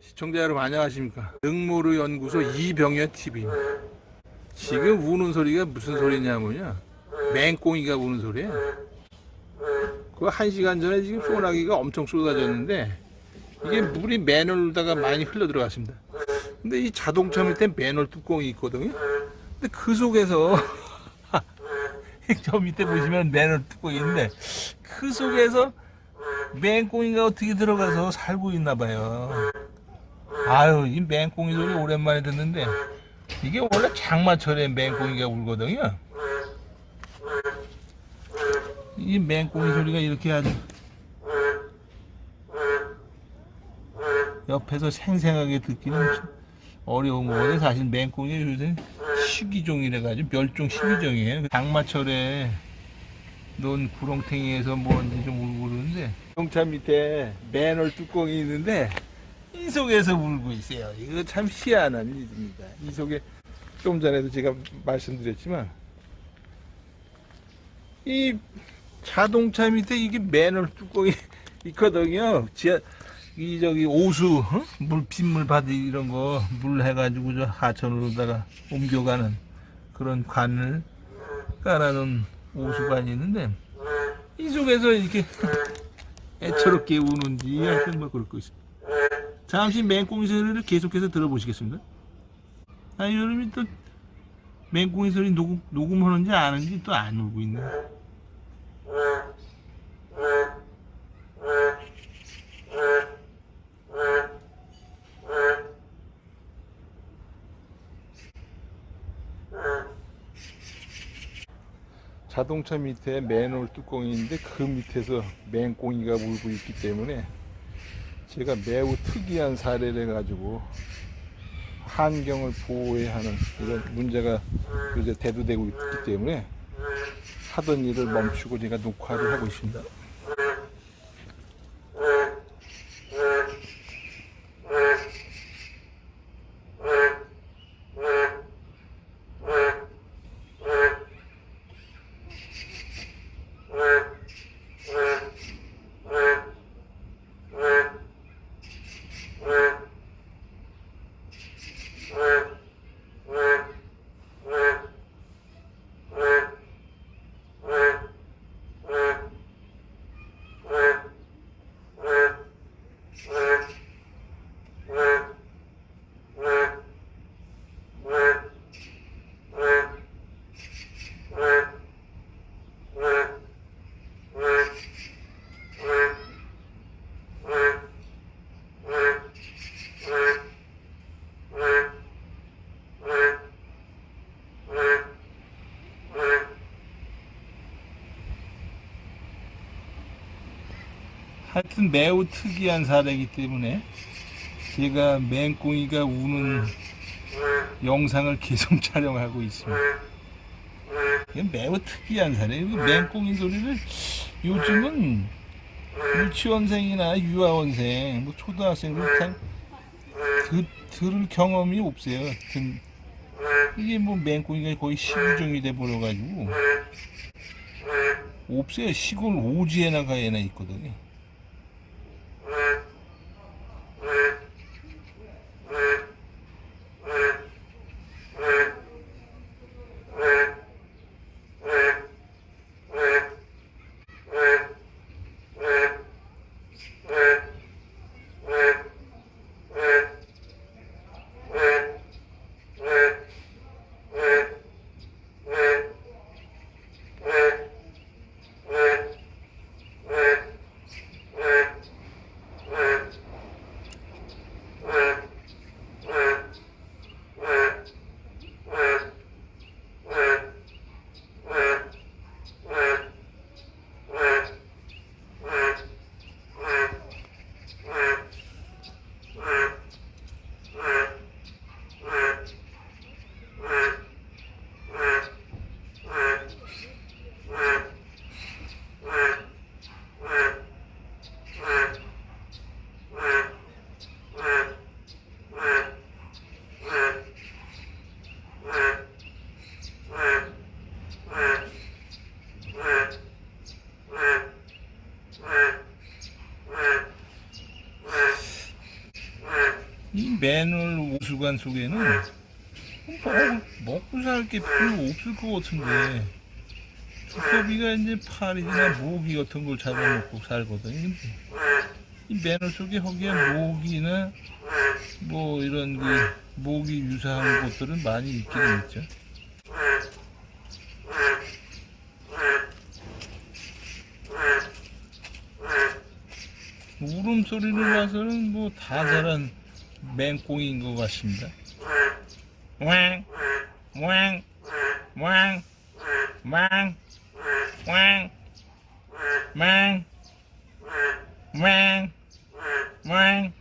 시청자 여러분 안녕하십니까? 능모르 연구소 이병현 TV입니다. 지금 우는 소리가 무슨 소리냐면요. 맹꽁이가 우는 소리예요. 그 한 시간 전에 지금 소나기가 엄청 쏟아졌는데 이게 물이 맨홀다가 많이 흘러 들어갔습니다. 근데 이 자동차 밑에 맨홀 뚜껑이 있거든요. 근데 그 속에서 저 밑에 보시면 맨홀 뚜껑이 있는데 그 속에서 맹꽁이가 어떻게 들어가서 살고 있나 봐요 아유, 이 맹꽁이 소리 오랜만에 듣는데 이게 원래 장마철에 맹꽁이가 울거든요. 이 맹꽁이 소리가 이렇게 아주 옆에서 생생하게 듣기는 좀 어려운 거거든요. 사실 맹꽁이 요새 식이종이라 가지고 멸종 식이종이에요. 장마철에 논 구렁탱이에서 뭔지 좀 울고 그러는데 자동차 밑에 맨홀 뚜껑이 있는데 이 속에서 울고 있어요. 이거 참 희한한 일입니다. 이 속에 좀 전에도 제가 말씀드렸지만 이 자동차 밑에 이게 맨홀 뚜껑이 있거든요. 지하 이 저기 오수 어? 물 빗물 바디 이런 거 물 해가지고 저 하천으로다가 옮겨가는 그런 관을 깔아놓은 오수관이 있는데 이 속에서 이렇게 애처롭게 우는지 하여튼 뭐 그럴 거 있습니다. 잠시 맹꽁이 소리를 계속해서 들어보시겠습니다. 아, 여러분이 또 맹꽁이 소리 녹음, 녹음하는지 아는지 또안 울고 있네. 자동차 밑에 맨홀 뚜껑이 있는데 그 밑에서 맹꽁이가 울고 있기 때문에 제가 매우 특이한 사례를 가지고 환경을 보호해야 하는 이런 문제가 이제 대두되고 있기 때문에 하던 일을 멈추고 제가 녹화를 하고 있습니다. 하여튼 매우 특이한 사례이기 때문에 제가 맹꽁이가 우는 영상을 계속 촬영하고 있습니다. 매우 특이한 사례예요. 그 맹꽁이 소리를 요즘은 유치원생이나 유아원생, 뭐 초등학생들 참 드, 들을 경험이 없어요. 든, 이게 뭐 맹꽁이가 거의 시구종이 돼 버려가지고 없어요. 시골 오지에나 가에나 있거든요. 오수관 속에는 뭐 먹고 살 게 별로 없을 것 같은데 두꺼비가 이제 파리나 모기 같은 걸 잡아먹고 살거든요. 이 맨홀 속에 거기에 모기나 뭐 이런 그 모기 유사한 것들은 많이 있기는 있죠. 울음소리를 봐서는 뭐 다 자란 맹꽁인 것 같습니다. 왕, 왕, 왕, 왕, 왕, 왕, 왕, 왕,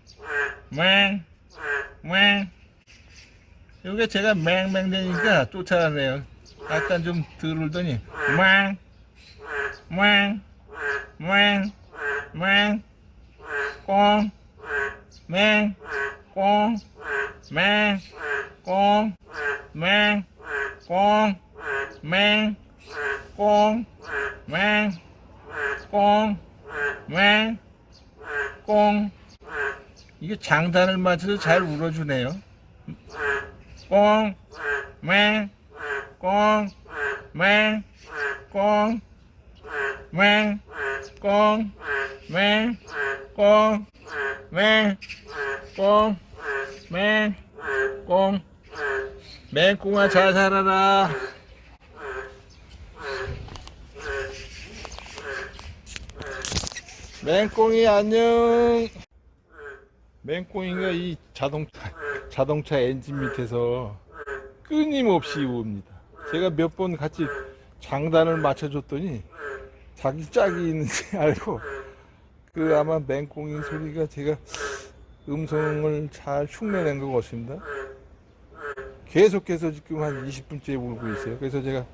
왕, 왕. 여기 제가 맹맹대니까 쫓아가네요. 약간 좀 들을더니 왕, 왕, 왕, 왕, 꽁, 맹, 꽁, 맹, 꽁, 맹, 꽁, 맹, 꽁, 맹, 꽁, 맹, 꽁. 이게 장단을 맞춰서 잘 울어주네요. 꽁, 맹, 꽁, 맹, 꽁, 맹, 꽁, 맹, 꽁, 맹, 꽁, 맹, 꽁, 맹꽁아 잘 살아라. 맹꽁이 안녕. 맹꽁이가 이 자동차 자동차 엔진 밑에서 끊임없이 우웁니다. 제가 몇 번 같이 장단을 맞춰줬더니 자기 짝이 있는지 알고 그 아마 맹꽁이 소리가 제가 음성을 잘 흉내낸 것 같습니다. 계속해서 지금 한 20분째 울고 있어요. 그래서 제가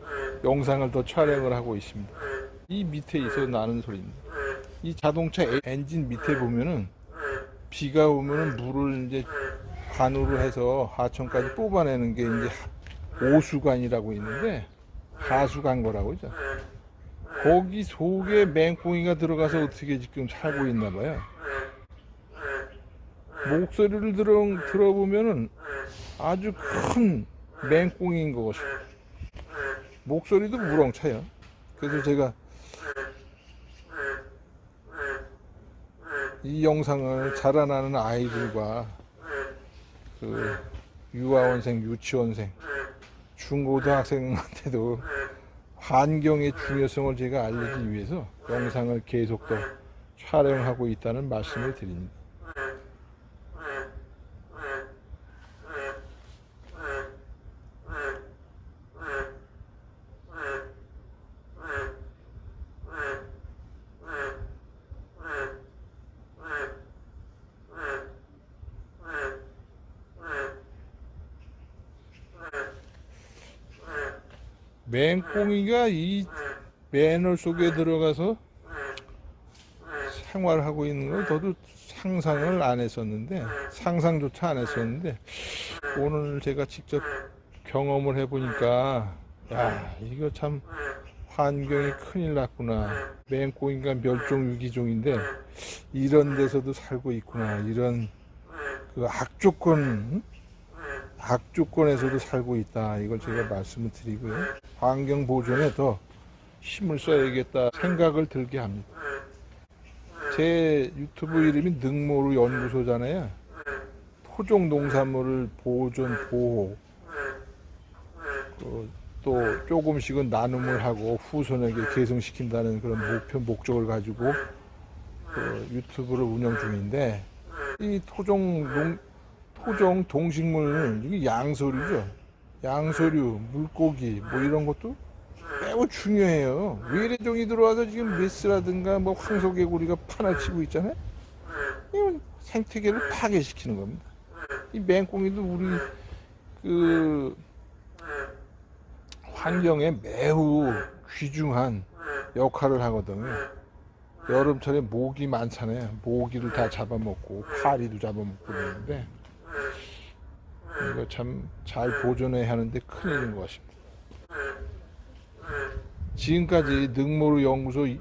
영상을 더 촬영을 하고 있습니다. 이 밑에 있어 나는 소리입니다. 이 자동차 에- 엔진 밑에 보면은 비가 오면은 물을 이제 관으로 해서 하천까지 뽑아내는 게 이제 하- 오수관이라고 있는데 하수관 거라고 하죠. 거기 속에 맹꽁이가 들어가서 어떻게 지금 살고 있나 봐요. 목소리를 들어, 들어보면은 아주 큰 맹꽁이인 것 같아요. 목소리도 우렁차요. 그래서 제가 이 영상을 자라나는 아이들과 그 유아원생, 유치원생, 중고등학생한테도 환경의 중요성을 제가 알리기 위해서 영상을 계속 더 촬영하고 있다는 말씀을 드립니다. 맹꽁이가? 이 맨홀 속에 들어가서 생활하고 있는 걸 저도 상상을 안 했었는데 상상조차 안 했었는데 오늘 제가 직접 경험을 해보니까 야 이거 참 환경이 큰일 났구나. 맹꽁이가 멸종 위기종인데 이런 데서도 살고 있구나. 이런 그 악조건 응? 악조건에서도 살고 있다. 이걸 제가 말씀을 드리고요. 환경 보존에 더 힘을 써야겠다 생각을 들게 합니다. 제 유튜브 이름이 능모루 연구소잖아요. 토종 농산물을 보존 보호 그, 또 조금씩은 나눔을 하고 후손에게 계승시킨다는 그런 목표 목적을 가지고 그 유튜브를 운영 중인데 이 토종 농 토종 동식물 이게 양서류죠. 양서류, 물고기 뭐 이런 것도 매우 중요해요. 외래종이 들어와서 지금 메스라든가 뭐 황소개구리가 판을 치고 있잖아요. 이건 생태계를 파괴시키는 겁니다. 이 맹꽁이도 우리 그 환경에 매우 귀중한 역할을 하거든요. 여름철에 모기 많잖아요. 모기를 다 잡아먹고 파리도 잡아먹고 그러는데 이거 참 잘 보존해야 하는데 큰일인 것 같습니다. 지금까지 능모루 연구소 이-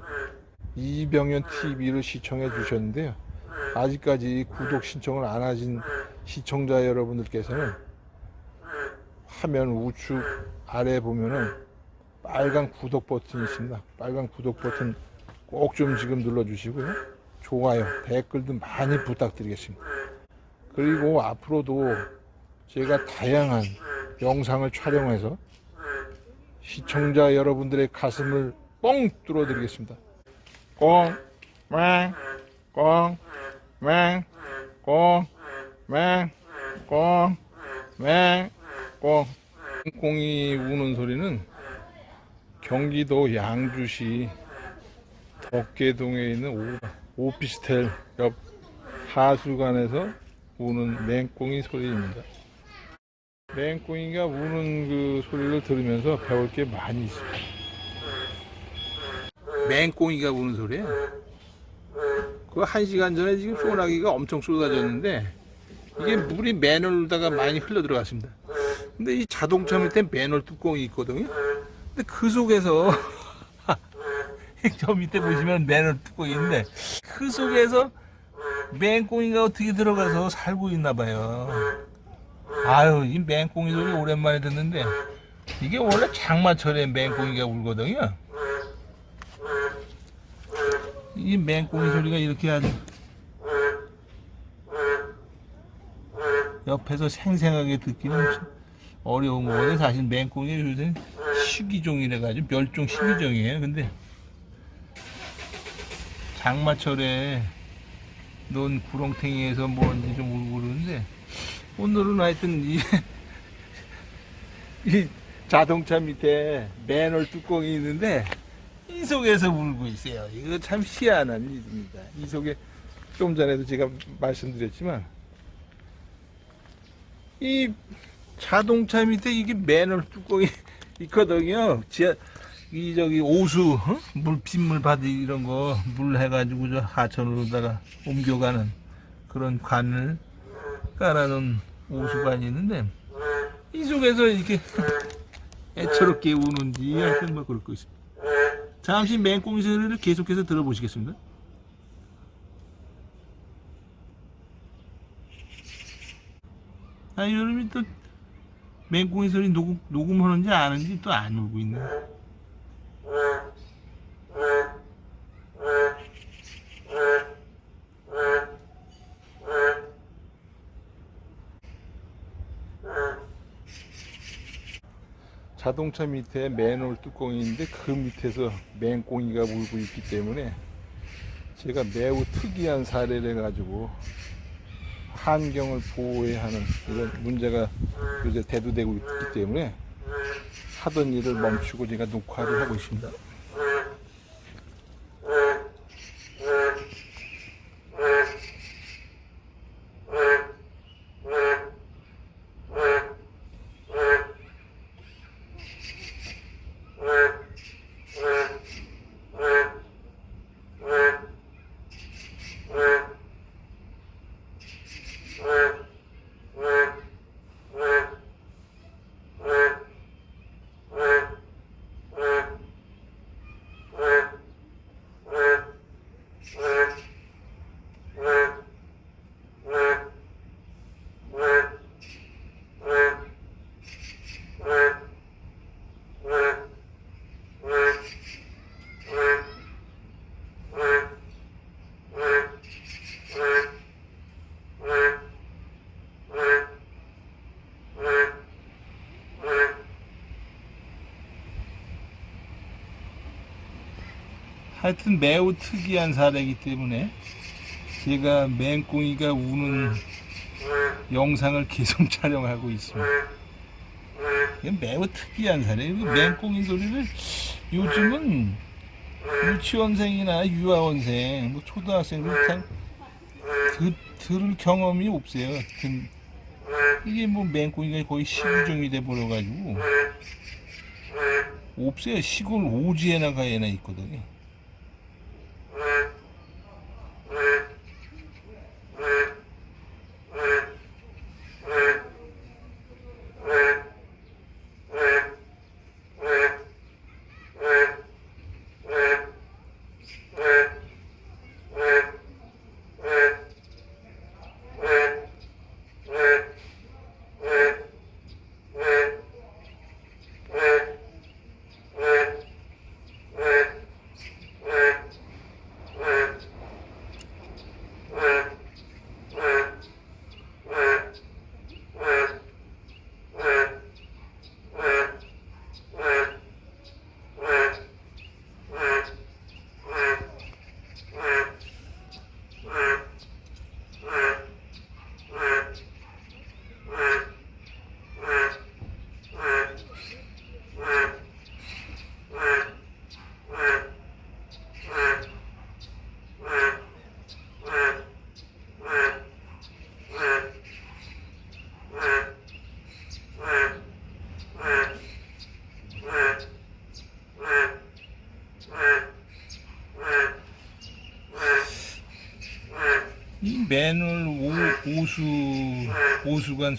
이병현 TV를 시청해 주셨는데요. 아직까지 구독 신청을 안 하신 시청자 여러분들께서는 화면 우측 아래 보면은 빨간 구독 버튼이 있습니다. 빨간 구독 버튼 꼭 좀 지금 눌러주시고요. 좋아요, 댓글도 많이 부탁드리겠습니다. 그리고 앞으로도 제가 다양한 영상을 촬영해서 시청자 여러분들의 가슴을 뻥 뚫어드리겠습니다. 꽁, 맹, 꽁, 맹, 꽁, 맹, 꽁, 맹, 꽁. 꽁이 우는 소리는 경기도 양주시 덕계동에 있는 오, 오피스텔 옆 하수관에서 우는 맹꽁이 소리입니다. 맹꽁이가 우는 그 소리를 들으면서 배울 게 많이 있습니다. 맹꽁이가 우는 소리예요. 그 한 시간 전에 지금 소나기가 엄청 쏟아졌는데 이게 물이 맨홀다가 많이 흘러 들어갔습니다. 근데 이 자동차 밑에 맨홀 뚜껑이 있거든요. 근데 그 속에서 저 밑에 보시면 맨홀 뚜껑이 있는데 그 속에서 맹꽁이가 어떻게 들어가서 살고 있나 봐요. 아유, 이 맹꽁이 소리 오랜만에 듣는데 이게 원래 장마철에 맹꽁이가 울거든요. 이 맹꽁이 소리가 이렇게 아주 옆에서 생생하게 듣기는 좀 어려운 거거든요. 사실 맹꽁이 요새 식이종이라 가지고 멸종 식이종이에요. 근데 장마철에 논 구렁탱이에서 뭔지 좀 그러는데 오늘은 하여튼 이, 이 자동차 밑에 맨홀 뚜껑이 있는데 이 속에서 울고 있어요. 이거 참 희한한 일입니다. 이 속에 좀 전에도 제가 말씀드렸지만 이 자동차 밑에 이게 맨홀 뚜껑이 있거든요. 지하, 이 저기 오수 어? 물 빗물 바디 이런 거 물 해가지고 저 하천으로다가 옮겨가는 그런 관을 깔아놓은 오수관이 있는데 이 속에서 이렇게 애처롭게 우는지 하여튼 뭐 그럴 거 있습니다. 잠시 맹꽁이 소리를 계속해서 들어보시겠습니다. 아, 여러분이 또 맹꽁이 소리 녹음, 녹음하는지 아는지 또 안 울고 있네. 자동차 밑에 맨홀 뚜껑이 있는데 그 밑에서 맹꽁이가 울고 있기 때문에 제가 매우 특이한 사례를 가지고 환경을 보호해야 하는 이런 문제가 요새 대두되고 있기 때문에 하던 일을 멈추고 제가 녹화를 하고 있습니다. 하여튼 매우 특이한 사례이기 때문에 제가 맹꽁이가 우는 영상을 계속 촬영하고 있습니다. 매우 특이한 사례예요. 그 맹꽁이 소리를 요즘은 유치원생이나 유아원생, 뭐 초등학생들 잘 그, 들을 경험이 없어요. 든- 이게 뭐 맹꽁이가 거의 시구종이 돼 버려가지고 없어요. 시골 오지에나 가에나 있거든요.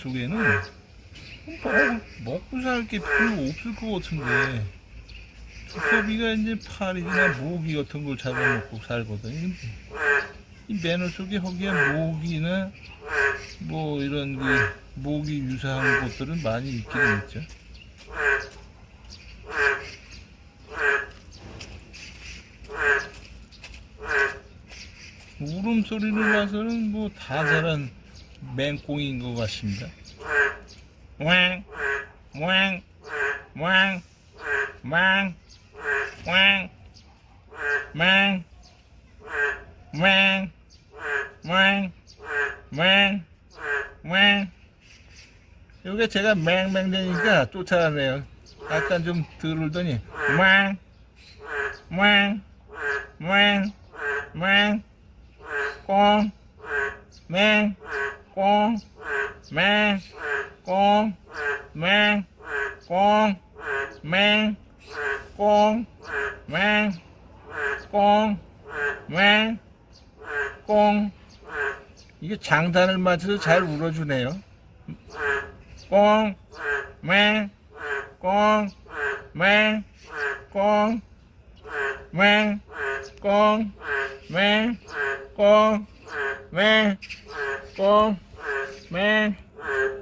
속에는 뭐 먹고 살 게 별로 없을 것 같은데 두꺼비가 이제 파리나 모기 같은 걸 잡아먹고 살거든. 이 맨홀 속에 허기야 모기나 뭐 이런 그 모기 유사한 것들은 많이 있기는 있죠. 울음소리를 봐서는 뭐 다 자란 맹꽁인 것 같습니다. 왕, 왕, 왕, 왕, 왕, 왕, 왕, 왕, 왕, 왕. 요게 제가 맹맹대니까 쫓아가네요. 약간 좀덜 울더니 왕, 왕, 왕, 왕. 꽁, 맹, 꽁, 맹, 꽁, 맹, 꽁, 맹, 꽁, 맹, 꽁, 맹, 꽁. 이게 장단을 맞춰서 잘 울어주네요. 꽁, 맹, 꽁, 맹, 꽁, 맹, 꽁, 맹, 꽁, 맹, 꽁, 맹,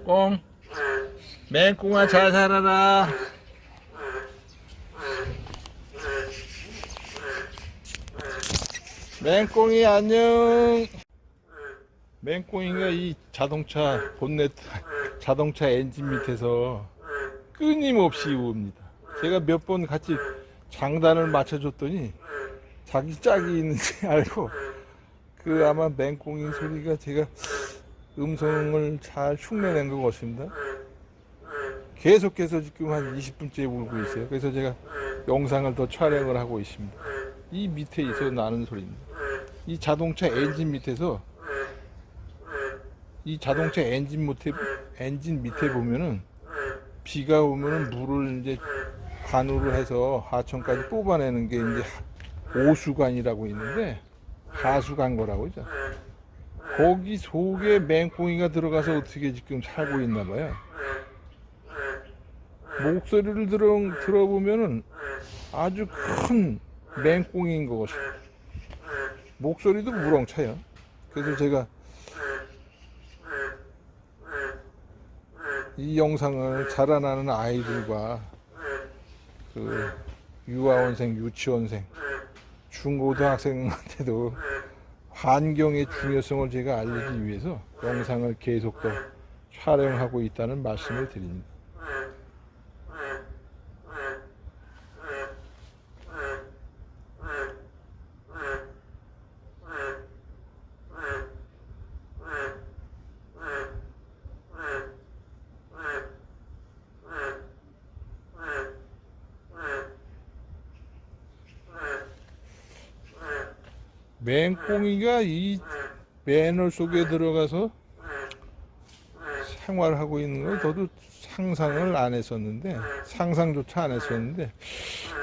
꽁, 맹꽁아 잘 살아라. 맹꽁이 안녕. 맹꽁이가 이 자동차 본넷 자동차 엔진 밑에서 끊임없이 우옵니다. 제가 몇 번 같이 장단을 맞춰줬더니 자기 짝이 있는지 알고 그 아마 맹꽁이 소리가 제가 음성을 잘 흉내낸 것 같습니다. 계속해서 지금 한 20분째 울고 있어요. 그래서 제가 영상을 더 촬영을 하고 있습니다. 이 밑에 있어 나는 소리입니다. 이 자동차 엔진 밑에서 이 자동차 엔진 밑에 엔진 밑에 보면은 비가 오면은 물을 이제 관으로 해서 하천까지 뽑아내는 게 이제 오수관이라고 있는데 하수관 거라고 있죠. 거기 속에 맹꽁이가 들어가서 어떻게 지금 살고 있나 봐요. 목소리를 들어, 들어보면은 아주 큰 맹꽁이인 것 같아요. 목소리도 무렁차요. 그래서 제가 이 영상을 자라나는 아이들과 그 유아원생, 유치원생, 중고등학생한테도 환경의 중요성을 제가 알리기 위해서 영상을 계속 더 촬영하고 있다는 말씀을 드립니다. 맹꽁이가 이 맨홀 속에 들어가서 생활하고 있는 걸 저도 상상을 안 했었는데 상상조차 안 했었는데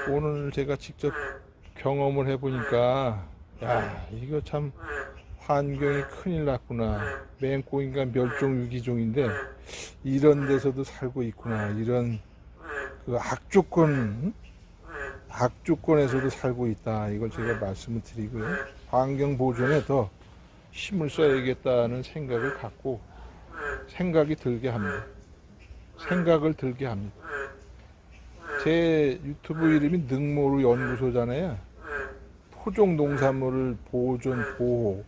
오늘 제가 직접 경험을 해보니까 야 이거 참 환경이 큰일 났구나. 맹꽁이가 멸종 위기종인데 이런 데서도 살고 있구나. 이런 그 악조건 응? 악조건에서도 살고 있다. 이걸 제가 말씀을 드리고요 환경 보존에 더 힘을 써야겠다는 생각을 갖고 생각이 들게 합니다. 생각을 들게 합니다. 제 유튜브 이름이 능모루 연구소잖아요. 토종 농산물을 보존 보호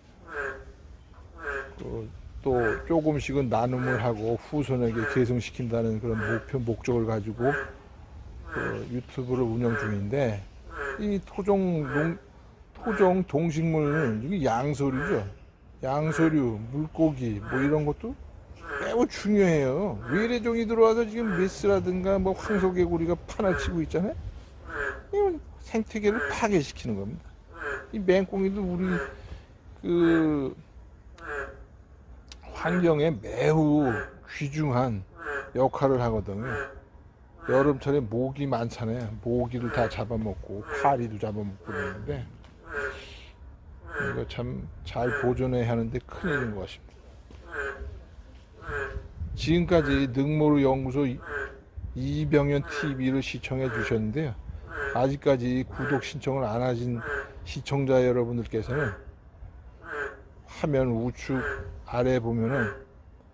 그, 또 조금씩은 나눔을 하고 후손에게 계승시킨다는 그런 목표 목적을 가지고 그 유튜브를 운영 중인데 이 토종 농 토종 동식물 이게 양서류죠. 양서류, 물고기 뭐 이런 것도 매우 중요해요. 외래종이 들어와서 지금 메스라든가 뭐 황소개구리가 판을 치고 있잖아요. 이건 생태계를 파괴시키는 겁니다. 이 맹꽁이도 우리 그 환경에 매우 귀중한 역할을 하거든요. 여름철에 모기 많잖아요. 모기를 다 잡아먹고 파리도 잡아먹고 그러는데 이거 참 잘 보존해야 하는데 큰일인 것 같습니다. 지금까지 능모르 연구소 이- 이병현 TV를 시청해 주셨는데요. 아직까지 구독 신청을 안 하신 시청자 여러분들께서는 화면 우측 아래 보면은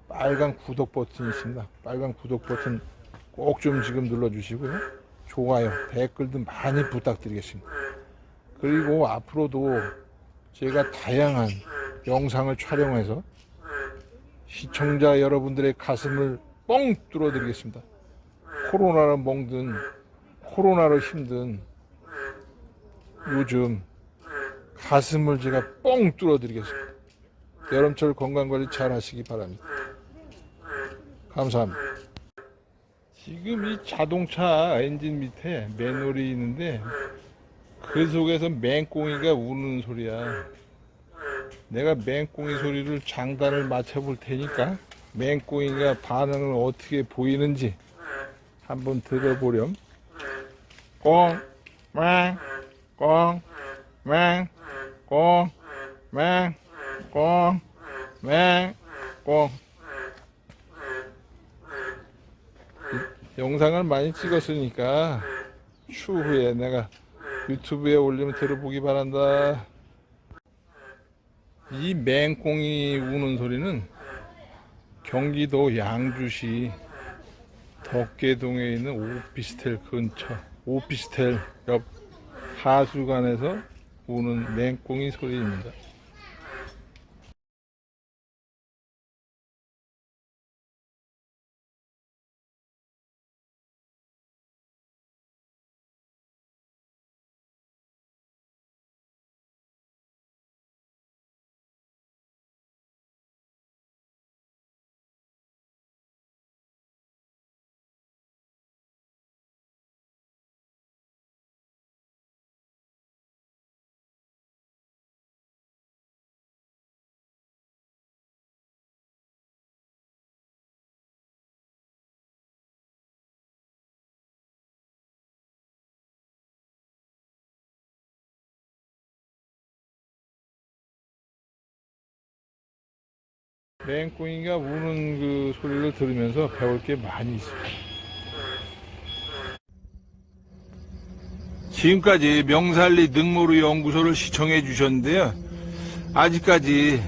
빨간 구독 버튼이 있습니다. 빨간 구독 버튼 꼭 좀 지금 눌러주시고요. 좋아요, 댓글도 많이 부탁드리겠습니다. 그리고 앞으로도 제가 다양한 영상을 촬영해서 시청자 여러분들의 가슴을 뻥 뚫어드리겠습니다. 코로나로 멍든, 코로나로 힘든 요즘 가슴을 제가 뻥 뚫어드리겠습니다. 여름철 건강관리 잘 하시기 바랍니다. 감사합니다. 지금 이 자동차 엔진 밑에 맨홀이 있는데 그 속에서 맹꽁이가 우는 소리야. 내가 맹꽁이 소리를 장단을 맞춰볼 테니까 맹꽁이가 반응을 어떻게 보이는지 한번 들어보렴. 꽁, 맹, 꽁, 맹, 꽁, 맹, 꽁, 맹, 꽁. 영상을 많이 찍었으니까 추후에 내가 유튜브에 올리면 들어보기 바란다. 이 맹꽁이 우는 소리는 경기도 양주시 덕계동에 있는 오피스텔 근처 오피스텔 옆 하수관에서 우는 맹꽁이 소리입니다. 맹꽁이가 우는 그 소리를 들으면서 배울 게 많이 있습니다. 지금까지 명살리 능모루 연구소를 시청해 주셨는데요. 아직까지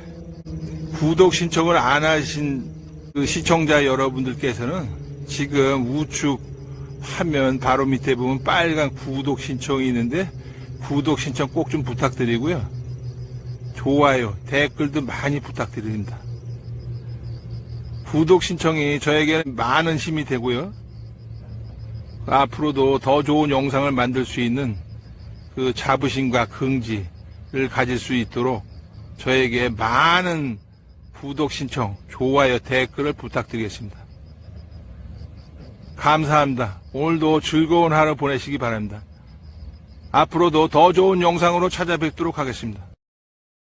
구독 신청을 안 하신 그 시청자 여러분들께서는 지금 우측 화면 바로 밑에 보면 빨간 구독 신청이 있는데 구독 신청 꼭 좀 부탁드리고요. 좋아요, 댓글도 많이 부탁드립니다. 구독 신청이 저에게 많은 힘이 되고요. 앞으로도 더 좋은 영상을 만들 수 있는 그 자부심과 긍지를 가질 수 있도록 저에게 많은 구독 신청, 좋아요, 댓글을 부탁드리겠습니다. 감사합니다. 오늘도 즐거운 하루 보내시기 바랍니다. 앞으로도 더 좋은 영상으로 찾아뵙도록 하겠습니다.